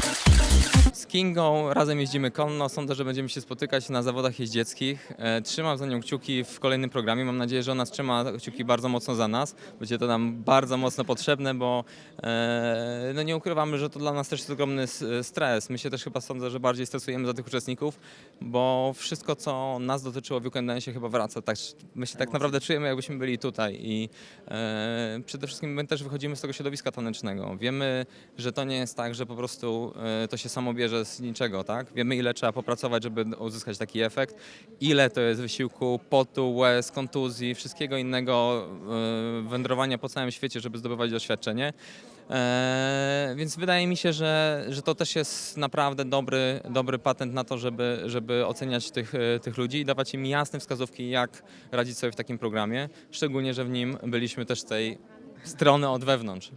Z Kingą razem jeździmy konno. Sądzę, że będziemy się spotykać na zawodach jeździeckich. E, Trzymam za nią kciuki w kolejnym programie. Mam nadzieję, że ona trzyma kciuki bardzo mocno za nas. Będzie to nam bardzo mocno potrzebne, bo e, no nie ukrywamy, że to dla nas też jest ogromny stres. My się też chyba sądzę, że bardziej stresujemy za tych uczestników, bo wszystko, co nas dotyczyło w Weekend się chyba wraca. Tak, my się tak naprawdę czujemy, jakbyśmy byli tutaj i e, przede wszystkim my też wychodzimy z tego środowiska tanecznego. Wiemy, że to nie jest tak, że po prostu e, to się samo bierze z niczego, tak? Wiemy, ile trzeba popracować, żeby uzyskać taki efekt, ile to jest wysiłku, potu, łez, kontuzji, wszystkiego innego, e, wędrowania po całym świecie, żeby zdobywać doświadczenie. E, więc wydaje mi się, że, że to też jest naprawdę dobry, dobry patent na to, żeby, żeby oceniać tych, e, tych ludzi i dawać im jasne wskazówki, jak radzić sobie w takim programie. Szczególnie, że w nim byliśmy też z tej strony od wewnątrz.